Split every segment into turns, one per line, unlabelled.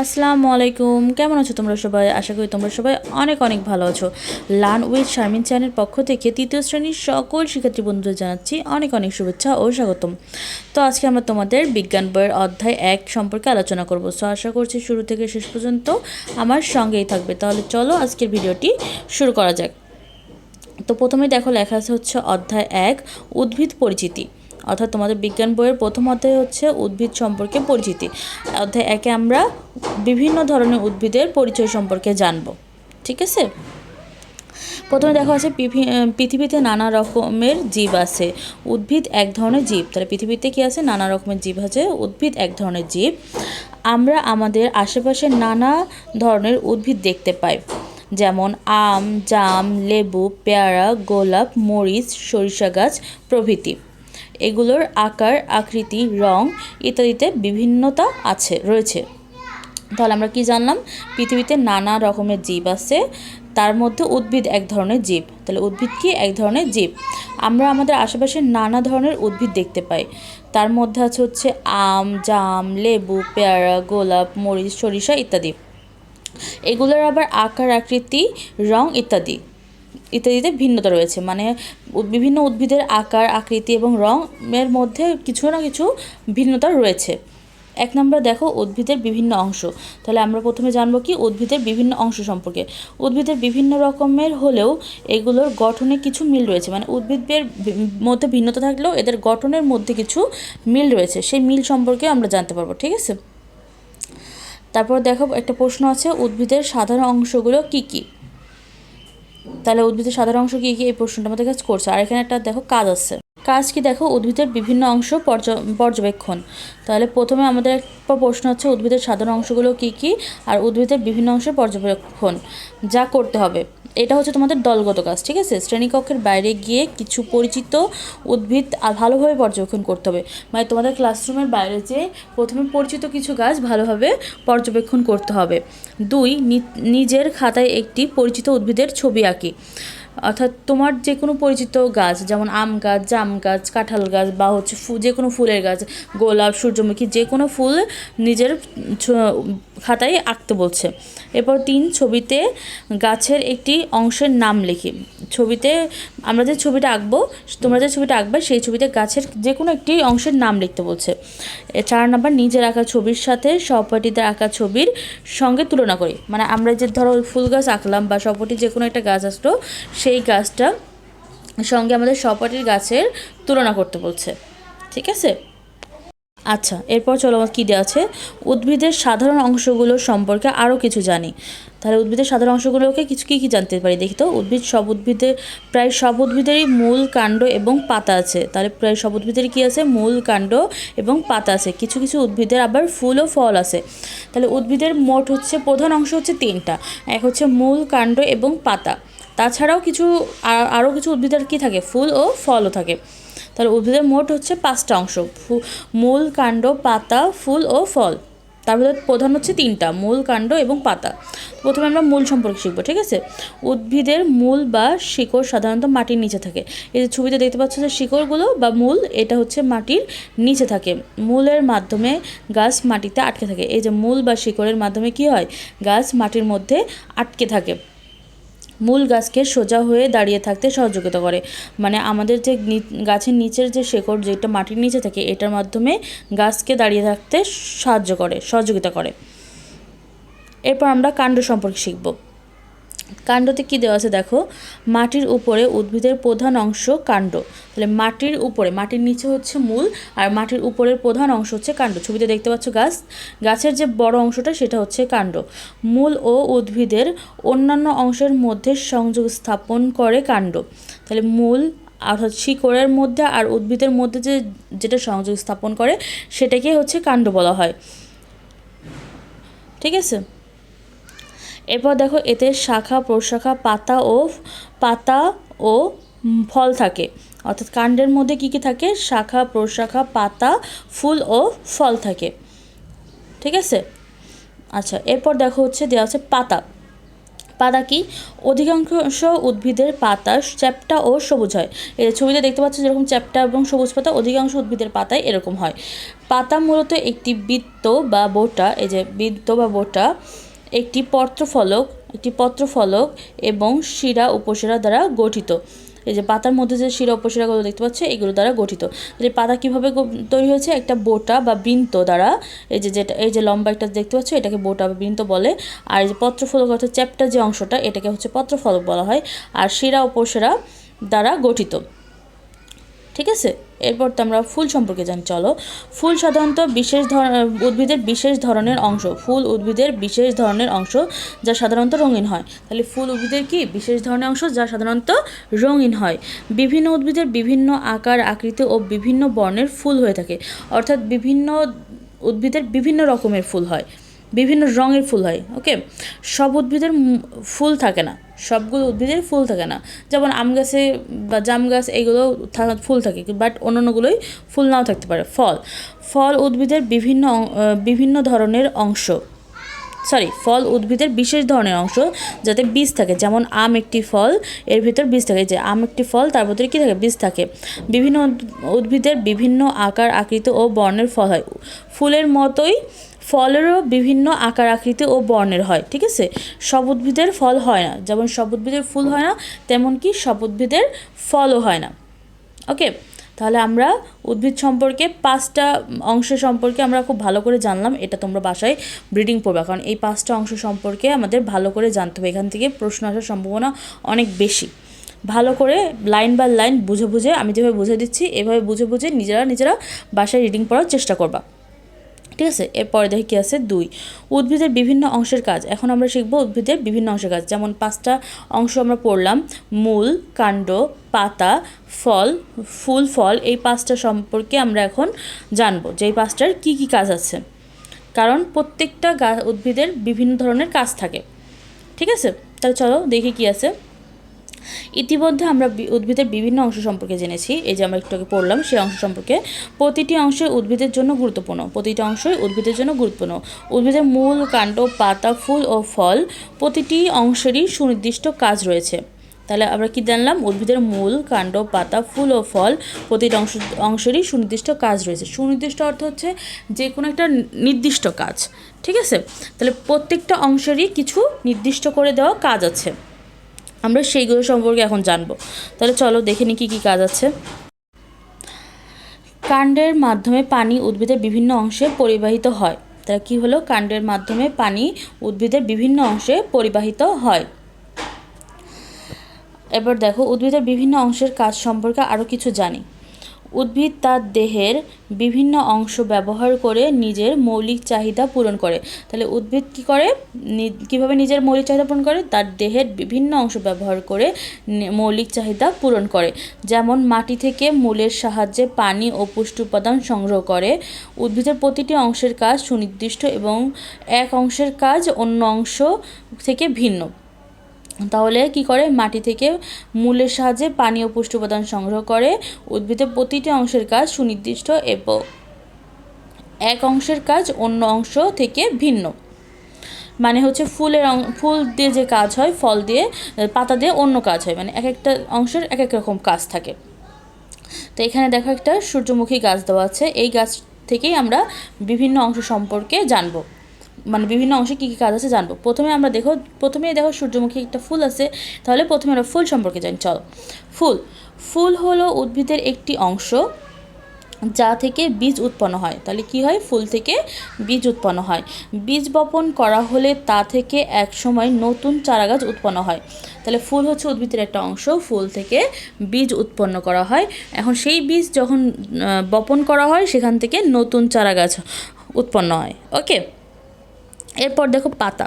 আসসালামু আলাইকুম। কেমন আছো তোমরা সবাই? আশা করি তোমরা সবাই অনেক অনেক ভালো আছো। লার্ন উইথ শারমিন চ্যানেল পক্ষ থেকে তৃতীয় শ্রেণির সকল শিক্ষার্থী বন্ধুদের জানাচ্ছি অনেক অনেক শুভেচ্ছা ও স্বাগতম। তো আজকে আমরা তোমাদের বিজ্ঞান বইয়ের অধ্যায় এক সম্পর্কে আলোচনা করব। সো আশা করছি শুরু থেকে শেষ পর্যন্ত আমার সঙ্গেই থাকবে। তাহলে চলো আজকের ভিডিওটি শুরু করা যাক। তো প্রথমে দেখো লেখা আছে হচ্ছে অধ্যায় এক, উদ্ভিদ পরিচিতি। অর্থাৎ তোমাদের বিজ্ঞান বইয়ের প্রথম অধ্যায় হচ্ছে উদ্ভিদ সম্পর্কে পরিচিতি। অধ্যায় একে আমরা বিভিন্ন ধরনের উদ্ভিদের পরিচয় সম্পর্কে জানব। ঠিক আছে? প্রথমে দেখা আছে পৃথিবীতে নানা রকমের জীব আছে। উদ্ভিদ এক ধরনের জীব। তাহলে পৃথিবীতে কি আছে? নানা রকমের জীব আছে। উদ্ভিদ এক ধরনের জীব। আমরা আমাদের আশেপাশে নানা ধরনের উদ্ভিদ দেখতে পাই। যেমন আম, জাম, লেবু, পেয়ারা, গোলাপ, মরিচ, সরিষা গাছ প্রভৃতি। এগুলোর আকার, আকৃতি, রং ইত্যাদিতে বিভিন্নতা আছে, রয়েছে। তাহলে আমরা কি জানলাম? পৃথিবীতে নানা রকমের জীব আছে, তার মধ্যে উদ্ভিদ এক ধরনের জীব। তাহলে উদ্ভিদ কি? এক ধরনের জীব। আমরা আমাদের আশেপাশে নানা ধরনের উদ্ভিদ দেখতে পাই। তার মধ্যে আছে হচ্ছে আম, জাম, লেবু, পেয়ারা, গোলাপ, মরিচ, সরিষা ইত্যাদি। এগুলোর আবার আকার, আকৃতি, রং ইত্যাদি। ইত্যাদিতে ভিন্নতা রয়েছে। মানে বিভিন্ন উদ্ভিদের আকার, আকৃতি এবং রঙের মধ্যে কিছু না কিছু ভিন্নতা রয়েছে। এক নম্বর দেখো, উদ্ভিদের বিভিন্ন অংশ। তাহলে আমরা প্রথমে জানব কি উদ্ভিদের বিভিন্ন অংশ সম্পর্কে। উদ্ভিদের বিভিন্ন রকমের হলেও এগুলোর গঠনে কিছু মিল রয়েছে। মানে উদ্ভিদের মধ্যে ভিন্নতা থাকলেও এদের গঠনের মধ্যে কিছু মিল রয়েছে। সেই মিল সম্পর্কে আমরা জানতে পারব, ঠিক আছে? তারপর দেখো, একটা প্রশ্ন আছে, উদ্ভিদের সাধারণ অংশগুলো কি কি? তাহলে উদ্ভিদের সাধারণ অংশ কী কী এই প্রশ্নটা আমাদের কাজ করছে? আর এখানে একটা দেখো কাজ আছে। কাজ কি দেখো? উদ্ভিদের বিভিন্ন অংশ পর্য- পর্যবেক্ষণ। তাহলে প্রথমে আমাদের একটা প্রশ্ন হচ্ছে উদ্ভিদের সাধারণ অংশগুলো কি কি? আর উদ্ভিদের বিভিন্ন অংশের পর্যবেক্ষণ। যা করতে হবে। এটা হচ্ছে তোমাদের দলগত কাজ, ঠিক আছে? শ্রেণীকক্ষের বাইরে গিয়ে কিছু পরিচিত, উদ্ভিদ ভালোভাবে পর্যবেক্ষণ করতে হবে। মানে তোমাদের ক্লাসরুমের বাইরে যে প্রথমে পরিচিত কিছু গাছ ভালোভাবে পর্যবেক্ষণ করতে হবে। দুই নিজের খাতায় একটি পরিচিত উদ্ভিদের ছবি আঁকি। অর্থাৎ তোমার যে কোনো পরিচিত গাছ, যেমন আম গাছ, জাম গাছ, কাঁঠাল গাছ বা হচ্ছে ফু যে কোনো ফুলের গাছ, গোলাপ, সূর্যমুখী যে কোনো ফুল নিজের খাতায় আঁকতে বলছে। এরপর তিন, ছবিতে গাছের একটি অংশের নাম লিখি। ছবিতে আমরা যে ছবিটা আঁকবো, তোমরা যে ছবিটা আঁকবে, সেই ছবিতে গাছের যে কোনো একটি অংশের নাম লিখতে বলছে। চার নাম্বার, নিজের আঁকা ছবির সাথে সহপাঠীদের আঁকা ছবির সঙ্গে তুলনা করি। মানে আমরা যে ধরো ফুল গাছ আঁকলাম বা সহপাঠী যে কোনো একটা গাছ আসলো সেই গাছটা সঙ্গে আমাদের সহপাঠীর গাছের তুলনা করতে বলছে। ঠিক আছে? আচ্ছা এরপর চলো আমার কী দেওয়া আছে? উদ্ভিদের সাধারণ অংশগুলো সম্পর্কে আরও কিছু জানি। তাহলে উদ্ভিদের সাধারণ অংশগুলোকে কিছু কী কী জানতে পারি? দেখি তো, উদ্ভিদ সব উদ্ভিদের প্রায় সব উদ্ভিদেরই মূল কাণ্ড এবং পাতা আছে। তাহলে প্রায় সব উদ্ভিদের কী আছে? মূল কাণ্ড এবং পাতা আছে। কিছু কিছু উদ্ভিদের আবার ফুল ও ফল আছে। তাহলে উদ্ভিদের মোট হচ্ছে, প্রধান অংশ হচ্ছে তিনটা। এক হচ্ছে মূল কাণ্ড এবং পাতা। তাছাড়াও কিছু আর- আরও কিছু উদ্ভিদের কী থাকে? ফুল ও ফলও থাকে। তাহলে উদ্ভিদের মোট হচ্ছে পাঁচটা অংশ। মূল কাণ্ড, পাতা, ফুল ও ফল। তার মধ্যে প্রধান হচ্ছে তিনটা, মূল কাণ্ড এবং পাতা। প্রথমে আমরা মূল সম্পর্কে শিখব, ঠিক আছে? উদ্ভিদের মূল বা শিকড় সাধারণত মাটির নিচে থাকে। এই যে ছবিতে দেখতে পাচ্ছ যে শিকড়গুলো বা মূল, এটা হচ্ছে মাটির নিচে থাকে। মূলের মাধ্যমে গাছ মাটিতে আটকে থাকে। এই যে মূল বা শিকড়ের মাধ্যমে কি হয়? গাছ মাটির মধ্যে আটকে থাকে। মূল গাছকে সোজা হয়ে দাঁড়িয়ে থাকতে সহযোগিতা করে। মানে আমাদের যে গাছের নিচের যে শেকড় যেটা মাটির নিচে থাকে, এটার মাধ্যমে গাছকে দাঁড়িয়ে থাকতে সাহায্য করে, সহযোগিতা করে। এরপর আমরা কাণ্ড সম্পর্কে শিখব। কাণ্ডতে কি দেওয়া আছে দেখো? মাটির উপরে উদ্ভিদের প্রধান অংশ কাণ্ড। তাহলে মাটির উপরে, মাটির নিচে হচ্ছে মূল আর মাটির উপরের প্রধান অংশ হচ্ছে কাণ্ড। ছবিতে দেখতে পাচ্ছ গাছ। গাছের যে বড় অংশটা সেটা হচ্ছে কাণ্ড। মূল ও উদ্ভিদের অন্যান্য অংশের মধ্যে সংযোগ স্থাপন করে কাণ্ড। তাহলে মূল আর হচ্ছে শিকড়ের মধ্যে আর উদ্ভিদের মধ্যে যে, যেটা সংযোগ স্থাপন করে সেটাকে হচ্ছে কাণ্ড বলা হয়। ঠিক আছে? এরপর দেখো, এতে শাখা, প্রশাখা, পাতা ও পাতা ও ফল থাকে। অর্থাৎ কাণ্ডের মধ্যে কী কী থাকে? শাখা, প্রশাখা, পাতা, ফুল ও ফল থাকে। ঠিক আছে? আচ্ছা এরপর দেখো হচ্ছে দেওয়া আছে পাতা। পাতা কি? অধিকাংশ উদ্ভিদের পাতা চ্যাপ্টা ও সবুজ হয়। এই ছবিতে দেখতে পাচ্ছ যেরকম চ্যাপ্টা এবং সবুজ পাতা, অধিকাংশ উদ্ভিদের পাতায় এরকম হয়। পাতা মূলত একটি বৃত্ত বা বোটা, এই যে বৃত্ত বা বোটা একটি পত্রফলক একটি পত্রফলক এবং শিরা উপশিরা দ্বারা গঠিত। এই যে পাতার মধ্যে যে শিরা উপশিরাগুলো দেখতে পাচ্ছে, এগুলো দ্বারা গঠিত। যে পাতা কীভাবে তৈরি হয়েছে? একটা বোটা বা বৃন্ত দ্বারা। এই যে যেটা এই যে লম্বা একটা দেখতে পাচ্ছ, এটাকে বোটা বা বৃন্ত বলে। আর এই যে পত্রফলক অর্থাৎ চ্যাপ্টার যে অংশটা, এটাকে হচ্ছে পত্রফলক বলা হয়। আর শিরা উপশিরা দ্বারা গঠিত। ঠিক আছে? এরপর তো আমরা ফুল সম্পর্কে জানি, চলো। ফুল সাধারণত বিশেষ ধর উদ্ভিদের বিশেষ ধরনের অংশ, ফুল উদ্ভিদের বিশেষ ধরনের অংশ যা সাধারণত রঙিন হয়। তাহলে ফুল উদ্ভিদের কি? বিশেষ ধরনের অংশ যা সাধারণত রঙিন হয়। বিভিন্ন উদ্ভিদের বিভিন্ন আকার, আকৃতি ও বিভিন্ন বর্ণের ফুল হয়ে থাকে। অর্থাৎ বিভিন্ন উদ্ভিদের বিভিন্ন রকমের ফুল হয়। বিভিন্ন রঙের ফুল হয়, ওকে? সব উদ্ভিদের ফুল থাকে না। সবগুলো উদ্ভিদের ফুল থাকে না। যেমন আম গাছে বা জাম গাছ, এগুলো থা- ফুল থাকে বাট অন্যান্যগুলোই ফুল নাও থাকতে পারে। ফল ফল উদ্ভিদের বিভিন্ন বিভিন্ন ধরনের অংশ। সরি ফল উদ্ভিদের বিশেষ ধরনের অংশ যাতে বীজ থাকে, যেমন আম একটি ফল, এর ভিতর বীজ থাকে, যে আম একটি ফল, তার ভিতরে কী থাকে? বীজ থাকে। বিভিন্ন উদ্ভিদের বিভিন্ন আকার, আকৃতি ও বর্ণের ফল হয়। ফুলের মতোই ফলেরও বিভিন্ন আকার, আকৃতি ও বর্ণের হয়, ঠিক আছে? সব উদ্ভিদের ফল হয় না। যেমন সব উদ্ভিদের ফুল হয় না তেমন কি সব উদ্ভিদের ফলও হয় না। ওকে? তাহলে আমরা উদ্ভিদ সম্পর্কে পাঁচটা অংশ সম্পর্কে আমরা খুব ভালো করে জানলাম, এটা তোমরা বাসায় ব্রিডিং পড়বে। কারণ এই পাঁচটা অংশ সম্পর্কে আমাদের ভালো করে জানতে হবে। এখান থেকে প্রশ্ন আসার সম্ভাবনা অনেক বেশি। ভালো করে লাইন বাই লাইন বুঝে বুঝে, আমি যেভাবে বুঝে দিচ্ছি, এভাবে বুঝে বুঝে নিজেরা নিজেরা বাসায় রিডিং পড়ার চেষ্টা করবা। ঠিক আছে? এরপরে দেখি কী আছে? দুই। উদ্ভিদের বিভিন্ন অংশের কাজ। এখন আমরা শিখব উদ্ভিদের বিভিন্ন অংশের কাজ। যেমন পাঁচটা অংশ আমরা পড়লাম। মূল, কাণ্ড, পাতা, ফল, ফুল, ফল। এই পাঁচটা সম্পর্কে আমরা এখন জানব যে এই পাঁচটার কী কী কাজ আছে। কারণ প্রত্যেকটা উদ্ভিদের বিভিন্ন ধরনের কাজ থাকে। ঠিক আছে? তাহলে চলো দেখি কী আছে। ইতিমধ্যে আমরা উদ্ভিদের বিভিন্ন অংশ সম্পর্কে জেনেছি। এই যে আমরা একটু আগে পড়লাম সেই অংশ সম্পর্কে। প্রতিটি অংশই উদ্ভিদের জন্য গুরুত্বপূর্ণ। প্রতিটি অংশই উদ্ভিদের জন্য গুরুত্বপূর্ণ। উদ্ভিদের মূল কাণ্ড, পাতা, ফুল ও ফল, প্রতিটি অংশেরই সুনির্দিষ্ট কাজ রয়েছে। তাহলে আমরা কি জানলাম? উদ্ভিদের মূল কাণ্ড, পাতা, ফুল ও ফল, প্রতিটি অংশ, অংশেরই সুনির্দিষ্ট কাজ রয়েছে। সুনির্দিষ্ট অর্থ হচ্ছে যে কোনো একটা নির্দিষ্ট কাজ। ঠিক আছে? তাহলে প্রত্যেকটা অংশেরই কিছু নির্দিষ্ট করে দেওয়া কাজ আছে। আমরা সেইগুলো সম্পর্কে এখন জানব। তাহলে চলো দেখে নিই কী কী কাজ আছে। কাণ্ডের মাধ্যমে পানি উদ্ভিদের বিভিন্ন অংশে পরিবাহিত হয়। তা কী হলো? কাণ্ডের মাধ্যমে পানি উদ্ভিদের বিভিন্ন অংশে পরিবাহিত হয়। এবার দেখো, উদ্ভিদের বিভিন্ন অংশের কাজ সম্পর্কে আরও কিছু জানি। উদ্ভিদ তার দেহের বিভিন্ন অংশ ব্যবহার করে নিজের মৌলিক চাহিদা পূরণ করে। তাহলে উদ্ভিদ কী করে? কীভাবে নিজের মৌলিক চাহিদা পূরণ করে? তার দেহের বিভিন্ন অংশ ব্যবহার করে মৌলিক চাহিদা পূরণ করে। যেমন মাটি থেকে মূলের সাহায্যে পানি ও পুষ্টি উপাদান সংগ্রহ করে। উদ্ভিদের প্রতিটি অংশের কাজ সুনির্দিষ্ট এবং এক অংশের কাজ অন্য অংশ থেকে ভিন্ন। তাহলে কি করে? মাটি থেকে মূলের সাহায্যে পানি ও পুষ্টি উপাদান সংগ্রহ করে উদ্ভিদের প্রতিটি অংশের কাজ সুনির্দিষ্ট এবং এক অংশের কাজ অন্য অংশ থেকে ভিন্ন। মানে হচ্ছে ফুলের অং- ফুল দিয়ে যে কাজ হয়, ফল দিয়ে, পাতা দিয়ে অন্য কাজ হয়। মানে এক একটা অংশের এক এক রকম কাজ থাকে। তো এখানে দেখো একটা সূর্যমুখী গাছ দেওয়া আছে। এই গাছ থেকেই আমরা বিভিন্ন অংশ সম্পর্কে জানব। মানে বিভিন্ন অংশে কী কী কাজ আছে জানব। প্রথমে আমরা দেখো প্রথমেই দেখো সূর্যমুখী একটা ফুল আছে, তাহলে প্রথমে আমরা ফুল সম্পর্কে জানি, চলো। ফুল ফুল হলো উদ্ভিদের একটি অংশ যা থেকে বীজ উৎপন্ন হয়। তাহলে কি হয়? ফুল থেকে বীজ উৎপন্ন হয়। বীজ বপন করা হলে তা থেকে এক সময় নতুন চারাগাছ উৎপন্ন হয়। তাহলে ফুল হচ্ছে উদ্ভিদের একটা অংশ, ফুল থেকে বীজ উৎপন্ন করা হয়। এখন সেই বীজ যখন বপন করা হয়, সেখান থেকে নতুন চারাগাছ উৎপন্ন হয়। ওকে? এরপর দেখো পাতা,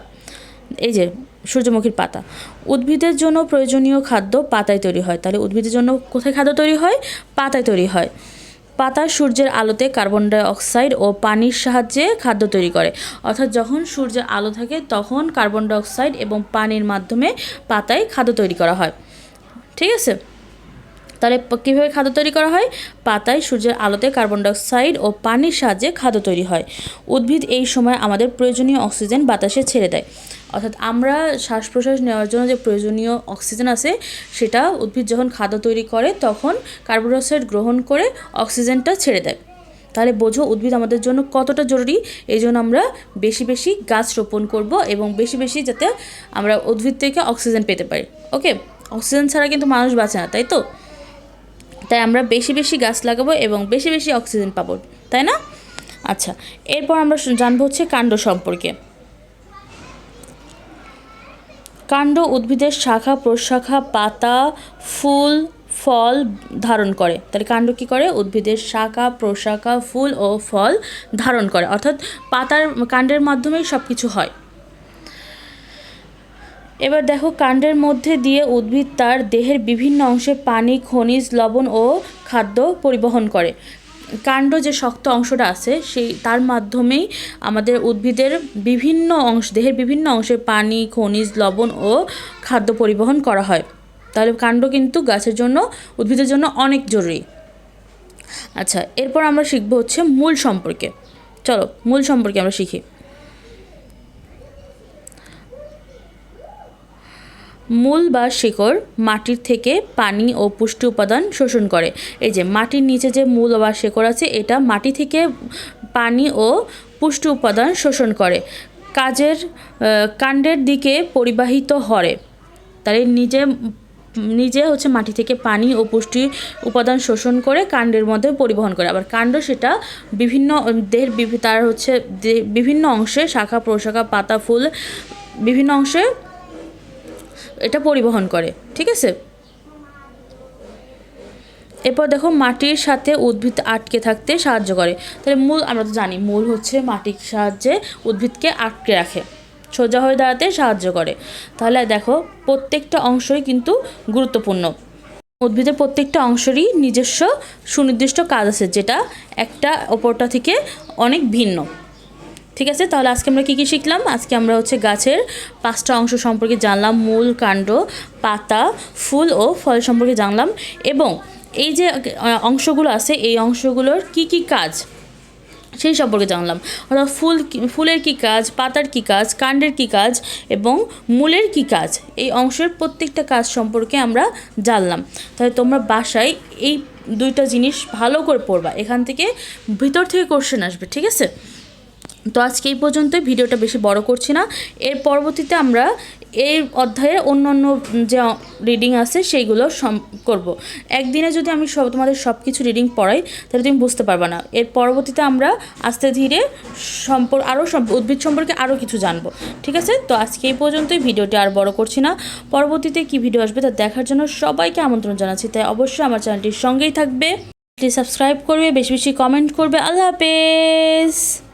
এই যে সূর্যমুখীর পাতা। উদ্ভিদের জন্য প্রয়োজনীয় খাদ্য পাতায় তৈরি হয়। তাহলে উদ্ভিদের জন্য কোথায় খাদ্য তৈরি হয়? পাতায় তৈরি হয়। পাতা সূর্যের আলোতে কার্বন ডাই অক্সাইড ও পানির সাহায্যে খাদ্য তৈরি করে। অর্থাৎ যখন সূর্যের আলো থাকে, তখন কার্বন ডাই অক্সাইড এবং পানির মাধ্যমে পাতায় খাদ্য তৈরি করা হয়। ঠিক আছে? তাহলে কীভাবে খাদ্য তৈরি করা হয়? পাতায় সূর্যের আলোতে কার্বন ডাইঅক্সাইড ও পানির সাহায্যে খাদ্য তৈরি হয়। উদ্ভিদ এই সময় আমাদের প্রয়োজনীয় অক্সিজেন বাতাসে ছেড়ে দেয়। অর্থাৎ আমরা শ্বাস প্রশ্বাস নেওয়ার জন্য যে প্রয়োজনীয় অক্সিজেন আছে, সেটা উদ্ভিদ যখন খাদ্য তৈরি করে, তখন কার্বন ডাইঅক্সাইড গ্রহণ করে অক্সিজেনটা ছেড়ে দেয়। তাহলে বোঝো উদ্ভিদ আমাদের জন্য কতটা জরুরি? এই জন্য আমরা বেশি বেশি গাছ রোপণ করব এবং বেশি বেশি যাতে আমরা উদ্ভিদ থেকে অক্সিজেন পেতে পারি। ওকে? অক্সিজেন ছাড়া কিন্তু মানুষ বাঁচে না, তাই তো? তাই আমরা বেশি বেশি গাছ লাগাবো এবং বেশি বেশি অক্সিজেন পাবো, তাই না? আচ্ছা এরপর আমরা জানব হচ্ছে কাণ্ড সম্পর্কে। কাণ্ড উদ্ভিদের শাখা, প্রশাখা, পাতা, ফুল, ফল ধারণ করে। তাহলে কাণ্ড কী করে? উদ্ভিদের শাখা, প্রশাখা, ফুল ও ফল ধারণ করে। অর্থাৎ পাতার, কাণ্ডের মাধ্যমেই সব কিছু হয়। এবার দেখো কাণ্ডের মধ্যে দিয়ে উদ্ভিদ তার দেহের বিভিন্ন অংশে পানি, খনিজ, লবণ ও খাদ্য পরিবহন করে। কাণ্ড যে শক্ত অংশটা আছে, সেই, তার মাধ্যমেই আমাদের উদ্ভিদের বিভিন্ন অংশ, দেহের বিভিন্ন অংশে পানি, খনিজ, লবণ ও খাদ্য পরিবহন করা হয়। তাহলে কাণ্ড কিন্তু গাছের জন্য, উদ্ভিদের জন্য অনেক জরুরি। আচ্ছা এরপর আমরা শিখব হচ্ছে মূল সম্পর্কে। চলো, মূল সম্পর্কে আমরা শিখি। মূল বা শিকড় মাটির থেকে পানি ও পুষ্টি উপাদান শোষণ করে। এই যে মাটির নিচে যে মূল বা শিকড় আছে, এটা মাটি থেকে পানি ও পুষ্টি উপাদান শোষণ করে। কাজের কাণ্ডের দিকে পরিবাহিত হরে। তাহলে নিজে নিজে হচ্ছে মাটি থেকে পানি ও পুষ্টি উপাদান শোষণ করে কাণ্ডের মধ্যে পরিবহন করে। আবার কাণ্ড সেটা বিভিন্ন, দেহের তার হচ্ছে বিভিন্ন অংশে শাখা, প্রশাখা, পাতা, ফুল বিভিন্ন অংশে এটা পরিবহন করে, ঠিক আছে? এরপর দেখো মাটির সাথে উদ্ভিদ আটকে থাকতে সাহায্য করে। তাহলে মূল আমরা তো জানি, মূল হচ্ছে মাটির সাহায্যে উদ্ভিদকে আটকে রাখে, সোজা হয়ে দাঁড়াতে সাহায্য করে। তাহলে দেখো প্রত্যেকটা অংশই কিন্তু গুরুত্বপূর্ণ। উদ্ভিদের প্রত্যেকটা অংশেরই নিজস্ব সুনির্দিষ্ট কাজ আছে, যেটা একটা অপরটা থেকে অনেক ভিন্ন। ঠিক আছে? তাহলে আজকে আমরা কী কী শিখলাম? আজকে আমরা হচ্ছে গাছের পাঁচটা অংশ সম্পর্কে জানলাম, মূল কাণ্ড, পাতা, ফুল ও ফল সম্পর্কে জানলাম এবং এই যে অংশগুলো আছে, এই অংশগুলোর কি কি কাজ সেই সম্পর্কে জানলাম। অর্থাৎ ফুল ফুলের কী কাজ, পাতার কী কাজ, কাণ্ডের কী কাজ এবং মূলের কী কাজ, এই অংশের প্রত্যেকটা কাজ সম্পর্কে আমরা জানলাম। তাহলে তোমরা বাসায় এই দুইটা জিনিস ভালো করে পড়বা। এখান থেকে ভিতর থেকে কোশ্চেন আসবে, ঠিক আছে? তো আজকে এই পর্যন্তই। ভিডিওটা বেশি বড় করছি না। এর পরবর্তীতে আমরা এই অধ্যায়ের অন্য অন্য যে রিডিং আছে, সেইগুলো সম করব। একদিনে যদি আমি সব তোমাদের সব কিছু রিডিং পড়াই, তাহলে তুমি বুঝতে পারবে না। এর পরবর্তীতে আমরা আস্তে ধীরে সম্পর্ক আরও উদ্ভিদ সম্পর্কে আরও কিছু জানব। ঠিক আছে? তো আজকে এই পর্যন্তই। ভিডিওটি আর বড় করছি না। পরবর্তীতে কি ভিডিও আসবে তা দেখার জন্য সবাইকে আমন্ত্রণ জানাচ্ছি। তাই অবশ্যই আমার চ্যানেলটির সঙ্গেই থাকবে। প্লিজ সাবস্ক্রাইব করবে, বেশি বেশি কমেন্ট করবে। আল্লাহ হাফেজ!